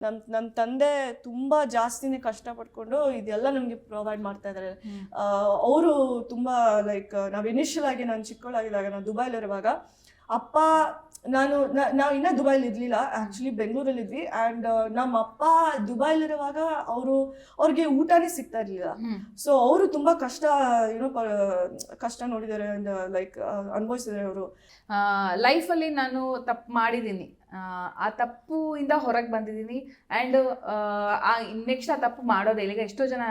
ನಮ್ಮ ನಮ್ಮ ತಂದೆ ತುಂಬಾ ಜಾಸ್ತಿನೇ ಕಷ್ಟಪಟ್ಕೊಂಡು ಇದೆಲ್ಲ ನಮಗೆ ಪ್ರೊವೈಡ್ ಮಾಡ್ತಾ ಇದ್ದಾರೆ ಅವರು ತುಂಬಾ ಲೈಕ್ ನಾವು ಇನಿಷಿಯಲ್ ಆಗಿ ನಾನು ಚಿಕ್ಕವಳಾಗಿದ್ದಾಗ ನಾವು ದುಬೈಲಿರುವಾಗ ಅಪ್ಪ ನಾನು ನಾವು ಇನ್ನೂ ದುಬೈಲಿ ಇರಲಿಲ್ಲ. ಆ್ಯಕ್ಚುಲಿ ಬೆಂಗಳೂರಲ್ಲಿ ಇದ್ವಿ. ಆ್ಯಂಡ್ ನಮ್ಮ ಅಪ್ಪ ದುಬೈಲಿರುವಾಗ ಅವರು ಅವ್ರಿಗೆ ಊಟನೇ ಸಿಗ್ತಾ ಇರಲಿಲ್ಲ. ಸೊ ಅವರು ತುಂಬ ಕಷ್ಟ ಏನೋ ಕಷ್ಟ ನೋಡಿದ್ದಾರೆ. ಲೈಕ್ ಅನುಭವಿಸಿದ್ದಾರೆ ಅವರು. ಲೈಫಲ್ಲಿ ನಾನು ತಪ್ಪು ಮಾಡಿದ್ದೀನಿ ಆ ತಪ್ಪು ಇಂದ ಹೊರಗೆ ಬಂದಿದ್ದೀನಿ. ಆ್ಯಂಡ್ ಆ ನೆಕ್ಸ್ಟ್ ಆ ತಪ್ಪು ಮಾಡೋದೇ ಈಗ ಎಷ್ಟೋ ಜನ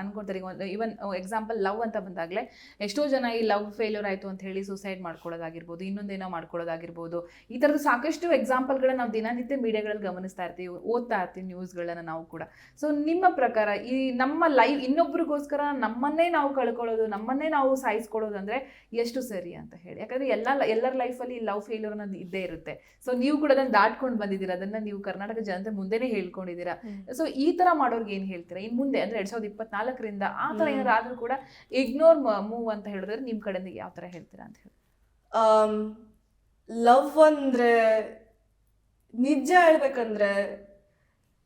ಅನ್ಕೊಳ್ತಾರೆ. ಈಗ ಈವನ್ ಎಕ್ಸಾಂಪಲ್ ಲವ್ ಅಂತ ಬಂದಾಗಲೇ ಎಷ್ಟೋ ಜನ ಈ ಲವ್ ಫೇಲ್ಯೂರ್ ಆಯಿತು ಅಂತ ಹೇಳಿ ಸೂಸೈಡ್ ಮಾಡ್ಕೊಳ್ಳೋದಾಗಿರ್ಬೋದು, ಇನ್ನೊಂದೇನೋ ಮಾಡ್ಕೊಳ್ಳೋದಾಗಿರ್ಬೋದು. ಈ ಥರದ ಸಾಕಷ್ಟು ಎಕ್ಸಾಂಪಲ್ಗಳನ್ನ ನಾವು ದಿನನಿತ್ಯ ಮೀಡಿಯಾಗಳಲ್ಲಿ ಗಮನಿಸ್ತಾ ಇರ್ತೀವಿ, ಓದ್ತಾ ಇರ್ತೀವಿ ನ್ಯೂಸ್ಗಳನ್ನ ನಾವು ಕೂಡ. ಸೊ ನಿಮ್ಮ ಪ್ರಕಾರ ಈ ನಮ್ಮ ಲೈಫ್ ಇನ್ನೊಬ್ರಿಗೋಸ್ಕರ ನಮ್ಮನ್ನೇ ನಾವು ಕಳ್ಕೊಳ್ಳೋದು, ನಮ್ಮನ್ನೇ ನಾವು ಸಾಯಿಸ್ಕೊಳ್ಳೋದು ಅಂದರೆ ಎಷ್ಟು ಸರಿ ಅಂತ ಹೇಳಿ. ಯಾಕಂದರೆ ಎಲ್ಲ, ಎಲ್ಲರ ಲೈಫಲ್ಲಿ ಲವ್ ಫೇಲ್ಯೂರ್ ಅನ್ನೋದು ಇದ್ದೇ ಇರುತ್ತೆ. ಸೊ ನೀವು ಕೂಡ ಅದನ್ನ ದಾಟ್ಕೊಂಡು ಬಂದಿದ್ದೀರಾ? ಅದನ್ನ ನೀವು ಕರ್ನಾಟಕ ಜನತೆ ಮುಂದೆನೇ ಹೇಳ್ಕೊಂಡಿದ್ದೀರಾ. ಸೊ ಈ ತರ ಮಾಡೋರ್ಗೆ ಏನ್ ಹೇಳ್ತೀರಾ? ಇನ್ ಮುಂದೆ ಅಂದ್ರೆ ಎರಡ್ ಸಾವಿರದ ಇಪ್ಪತ್ನಾಲ್ಕರಿಂದ ಆ ತರ ಏನಾದ್ರು ಆದ್ರೂ ಕೂಡ ಇಗ್ನೋರ್ ಮೂವ್ ಅಂತ ಹೇಳಿದ್ರೆ ನಿಮ್ ಕಡೆಯಿಂದ ಯಾವ ತರ ಹೇಳ್ತೀರಾ ಅಂತ ಹೇಳಿ. ಲವ್ ಅಂದ್ರೆ ನಿಜ ಹೇಳ್ಬೇಕಂದ್ರೆ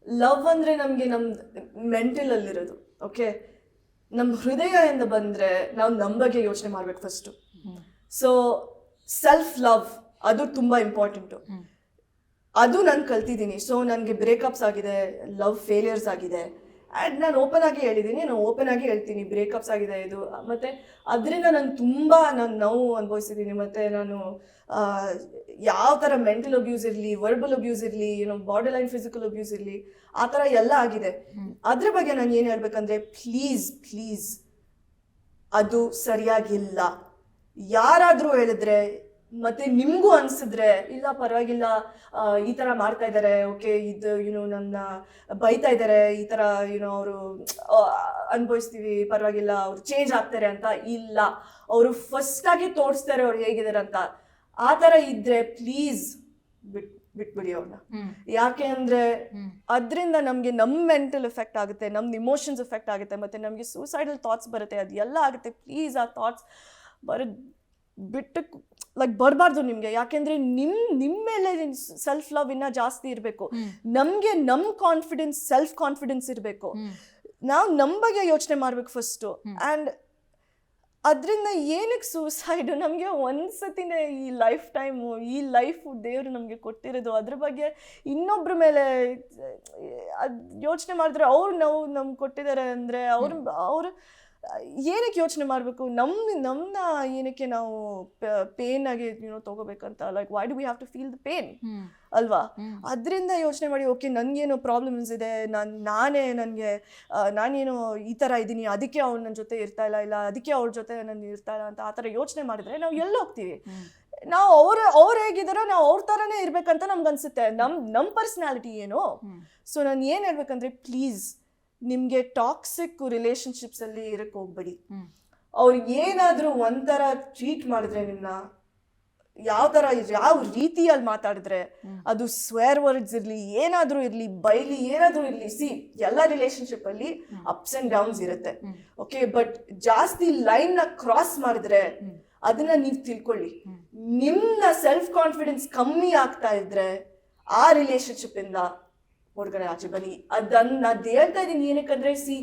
ಲವ್ ಅಂದ್ರೆ ನಮಗೆ ನಮ್ಮ ಮೆಂಟಲ್ ಅಲ್ಲಿರೋದು ಓಕೆ ನಮ್ಮ ಹೃದಯದಿಂದ ಬಂದ್ರೆ ನಾವು ನಮ್ಮ ಬಗ್ಗೆ ಯೋಚನೆ ಮಾಡ್ಬೇಕು ಫಸ್ಟು ಸೊ ಸೆಲ್ಫ್ ಲವ್ ಅದು ತುಂಬಾ ಇಂಪಾರ್ಟೆಂಟು. ಅದು ನಾನು ಕಲ್ತಿದ್ದೀನಿ. ಸೊ ನನಗೆ ಬ್ರೇಕಪ್ಸ್ ಆಗಿದೆ ಲವ್ ಫೇಲಿಯರ್ಸ್ ಆಗಿದೆ. ಆ್ಯಂಡ್ ನಾನು ಓಪನ್ ಆಗಿ ಹೇಳಿದ್ದೀನಿ ನಾನು ಓಪನ್ ಆಗಿ ಹೇಳ್ತೀನಿ. ಬ್ರೇಕಪ್ಸ್ ಆಗಿದೆ ಇದು. ಮತ್ತು ಅದರಿಂದ ನಾನು ತುಂಬ ನಾನು ನೋವು ಅನುಭವಿಸಿದ್ದೀನಿ ಮತ್ತು ನಾನು ಯಾವ ಥರ ಮೆಂಟಲ್ ಅಬ್ಯೂಸ್ ಇರಲಿ ವರ್ಬಲ್ ಅಬ್ಯೂಸ್ ಇರಲಿ ಏನೋ ಬಾಡಿ ಲೈನ್ ಫಿಸಿಕಲ್ ಅಬ್ಯೂಸ್ ಇರಲಿ ಆ ಥರ ಎಲ್ಲ ಆಗಿದೆ. ಅದ್ರ ಬಗ್ಗೆ ನಾನು ಏನು ಹೇಳ್ಬೇಕಂದ್ರೆ ಪ್ಲೀಸ್ ಪ್ಲೀಸ್ ಅದು ಸರಿಯಾಗಿಲ್ಲ. ಯಾರಾದರೂ ಹೇಳಿದ್ರೆ ಮತ್ತೆ ನಿಮ್ಗೂ ಅನ್ಸಿದ್ರೆ ಇಲ್ಲ ಪರವಾಗಿಲ್ಲ ಈ ತರ ಮಾಡ್ತಾ ಇದ್ದಾರೆ ಓಕೆ ಇದು ಏನು ನನ್ನ ಬೈತಾ ಇದ್ದಾರೆ ಈ ತರ ಏನೋ ಅವರು ಅನ್ಭವಿಸ್ತೀವಿ ಪರವಾಗಿಲ್ಲ ಅವ್ರು ಚೇಂಜ್ ಆಗ್ತಾರೆ ಅಂತ ಇಲ್ಲ. ಅವರು ಫಸ್ಟ್ ಆಗಿ ತೋರಿಸ್ತಾರೆ ಅವ್ರು ಹೇಗಿದ್ದಾರೆ ಅಂತ ಆ ತರ ಇದ್ರೆ ಪ್ಲೀಸ್ ಬಿಟ್ ಬಿಟ್ಬಿಡಿ ಅವ್ರನ್ನ ಯಾಕೆ ಅಂದ್ರೆ ಅದರಿಂದ ನಮಗೆ ನಮ್ಮ ಮೆಂಟಲ್ ಎಫೆಕ್ಟ್ ಆಗುತ್ತೆ ನಮ್ದು ಇಮೋಷನ್ಸ್ ಎಫೆಕ್ಟ್ ಆಗುತ್ತೆ ಮತ್ತೆ ನಮಗೆ ಸೂಸೈಡಲ್ ಥಾಟ್ಸ್ ಬರುತ್ತೆ ಅದು ಎಲ್ಲ ಆಗುತ್ತೆ. ಪ್ಲೀಸ್ ಆ ಥಾಟ್ಸ್ ಬರ ಬಿಟ್ಟು ಲೈಕ್ ಬರಬಾರ್ದು ನಿಮಗೆ. ಯಾಕೆಂದ್ರೆ ನಿಮ್ಮ ನಿಮ್ಮ ಮೇಲೆ ಸೆಲ್ಫ್ ಲವ್ ಇನ್ನೂ ಜಾಸ್ತಿ ಇರಬೇಕು. ನಮಗೆ ನಮ್ಮ ಕಾನ್ಫಿಡೆನ್ಸ್ ಸೆಲ್ಫ್ ಕಾನ್ಫಿಡೆನ್ಸ್ ಇರಬೇಕು ನಾವ್ ನಮ್ಮ ಬಗ್ಗೆ ಯೋಚನೆ ಮಾಡ್ಬೇಕು ಫಸ್ಟು ಅಂಡ್ ಆ್ಯಂಡ್ ಅದರಿಂದ ಏನಕ್ಕೆ ಸೂಸೈಡ್ ನಮಗೆ ಒಂದ್ಸತಿನೇ ಈ ಲೈಫ್ ಟೈಮು ಈ ಲೈಫು ದೇವರು ನಮಗೆ ಕೊಟ್ಟಿರೋದು. ಅದ್ರ ಬಗ್ಗೆ ಇನ್ನೊಬ್ರ ಮೇಲೆ ಅದು ಯೋಚನೆ ಮಾಡಿದ್ರೆ ಅವ್ರು ನಾವು ನಮ್ಗೆ ಕೊಟ್ಟಿದ್ದಾರೆ ಅಂದರೆ ಅವ್ರು ಅವರು ಏನಕ್ಕೆ ಯೋಚನೆ ಮಾಡಬೇಕು? ನಮ್ಮ ನಮ್ಮನ್ನ ಏನಕ್ಕೆ ನಾವು ಪೇನ್ ಆಗಿ ಏನೋ ತೊಗೋಬೇಕಂತ like why do we have to feel the pain ಅಲ್ವಾ? ಅದರಿಂದ ಯೋಚನೆ ಮಾಡಿ ಓಕೆ ನನಗೇನೋ ಪ್ರಾಬ್ಲಮ್ಸ್ ಇದೆ ನಾನು ನಾನೇ ನನಗೆ ನಾನೇನೋ ಈ ಥರ ಇದ್ದೀನಿ ಅದಕ್ಕೆ ಅವ್ರು ನನ್ನ ಜೊತೆ ಇರ್ತಾ ಇಲ್ಲ ಇಲ್ಲ ಅದಕ್ಕೆ ಅವ್ರ ಜೊತೆ ನಾನು ಇರ್ತಾ ಇಲ್ಲ ಅಂತ ಆ ಥರ ಯೋಚನೆ ಮಾಡಿದ್ರೆ ನಾವು ಎಲ್ಲೋಗ್ತೀವಿ. ನಾವು ಅವ್ರ ಅವ್ರು ಹೇಗಿದ್ದಾರೋ ನಾವು ಅವ್ರ ಥರನೇ ಇರಬೇಕಂತ ನಮ್ಗೆ ಅನ್ಸುತ್ತೆ ನಮ್ಮ ನಮ್ಮ ಪರ್ಸ್ನಾಲಿಟಿ ಏನು. ಸೊ ನಾನು ಏನು ಹೇಳ್ಬೇಕಂದ್ರೆ ಪ್ಲೀಸ್ ನಿಮಗೆ ಟಾಕ್ಸಿಕ್ ರಿಲೇಷನ್ಶಿಪ್ಸಲ್ಲಿ ಇರಕ್ಕೆ ಹೋಗ್ಬೇಡಿ. ಅವ್ರು ಏನಾದರೂ ಒಂಥರ ಟ್ರೀಟ್ ಮಾಡಿದ್ರೆ ನಿಮ್ಮನ್ನ ಯಾವ ಥರ ಯಾವ ರೀತಿಯಲ್ಲಿ ಮಾತಾಡಿದ್ರೆ ಅದು ಸ್ವೇರ್ ವರ್ಡ್ಸ್ ಇರಲಿ ಏನಾದರೂ ಇರಲಿ ಬೈಲಿ ಏನಾದರೂ ಇರಲಿ ಸಿ ಎಲ್ಲ ರಿಲೇಶನ್ಶಿಪ್ ಅಲ್ಲಿ. ಅಪ್ಸ್ ಅಂಡ್ ಡೌನ್ಸ್ ಇರುತ್ತೆ ಓಕೆ ಬಟ್ ಜಾಸ್ತಿ ಲೈನ್ನ ಕ್ರಾಸ್ ಮಾಡಿದ್ರೆ. ಅದನ್ನ ನೀವು ತಿಳ್ಕೊಳ್ಳಿ ನಿಮ್ಮ ನಿಮ್ನ ಸೆಲ್ಫ್ ಕಾನ್ಫಿಡೆನ್ಸ್ ಕಮ್ಮಿ ಆಗ್ತಾ ಇದ್ರೆ ಆ ರಿಲೇಶನ್ಶಿಪ್ ಇಂದ ಹೊರಗಡೆ ಆಚೆ ಬನ್ನಿ. ಅದನ್ನ ನಾನು ಹೇಳ್ತಾ ಇದ್ದೀನಿ. ಏನಕ್ಕಂದ್ರೆ ಸಿ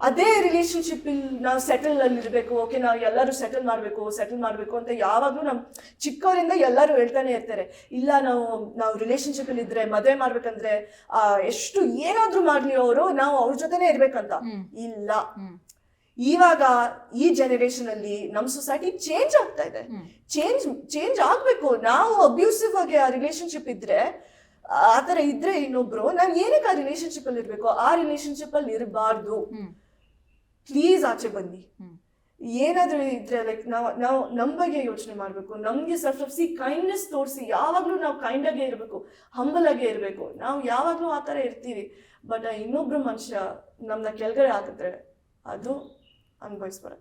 ಅದೇ ರಿಲೇಶನ್ಶಿಪ್ ನಾವು ಸೆಟಲ್ ಅಲ್ಲಿ ಇರಬೇಕು ಓಕೆ ನಾವು ಎಲ್ಲರೂ ಸೆಟಲ್ ಮಾಡಬೇಕು ಸೆಟಲ್ ಮಾಡಬೇಕು ಅಂತ ಯಾವಾಗಲೂ ನಮ್ಮ ಚಿಕ್ಕವರಿಂದ ಎಲ್ಲರೂ ಹೇಳ್ತಾನೆ ಇರ್ತಾರೆ. ಇಲ್ಲ ನಾವು ನಾವು ರಿಲೇಶನ್ಶಿಪ್ ಅಲ್ಲಿ ಇದ್ರೆ ಮದುವೆ ಮಾಡ್ಬೇಕಂದ್ರೆ ಆ, ಎಷ್ಟು ಏನಾದ್ರೂ ಮಾಡ್ಲಿ ಅವರು ನಾವು ಅವ್ರ ಜೊತೆನೆ ಇರ್ಬೇಕಂತ. ಇಲ್ಲ. ಇವಾಗ ಈ ಜನರೇಷನ್ ಅಲ್ಲಿ ನಮ್ಮ ಸೊಸೈಟಿ ಚೇಂಜ್ ಆಗ್ತಾ ಇದೆ. ಚೇಂಜ್ ಚೇಂಜ್ ಆಗ್ಬೇಕು. ನಾವು ಅಬ್ಯೂಸಿವ್ ಆಗಿ ಆ ರಿಲೇಶನ್ಶಿಪ್ ಇದ್ರೆ ಆ ಥರ ಇದ್ರೆ ಇನ್ನೊಬ್ರು. ನಾವ್ ಏನಕ್ಕೆ ಆ ರಿಲೇಶನ್ಶಿಪ್ ಅಲ್ಲಿ ಇರ್ಬೇಕು? ಆ ರಿಲೇಶನ್ಶಿಪ್ ಅಲ್ಲಿ ಇರಬಾರ್ದು. ಪ್ಲೀಸ್ ಆಚೆ ಬನ್ನಿ. ಏನಾದ್ರೂ ಇದ್ರೆ ಲೈಕ್ ನಾವು ನಾವು ನಮ್ಮ ಬಗ್ಗೆ ಯೋಚನೆ ಮಾಡಬೇಕು. ನಮಗೆ ಸೆಲ್ಫ್ ಸಿ ಕೈಂಡ್ನೆಸ್ ತೋರಿಸಿ. ಯಾವಾಗಲೂ ನಾವು ಕೈಂಡ್ ಆಗೇ ಇರಬೇಕು. ಹಂಬಲ್ ಆಗೇ ಇರಬೇಕು. ನಾವು ಯಾವಾಗಲೂ ಆ ಥರ ಇರ್ತೀವಿ. ಬಟ್ ಇನ್ನೊಬ್ರು ಮನುಷ್ಯ ನಮ್ಮನ್ನ ಕೆಳಗಡೆ ಹಾಕಿದ್ರೆ ಅದು ಅನುಭವಿಸ್ಬಾರ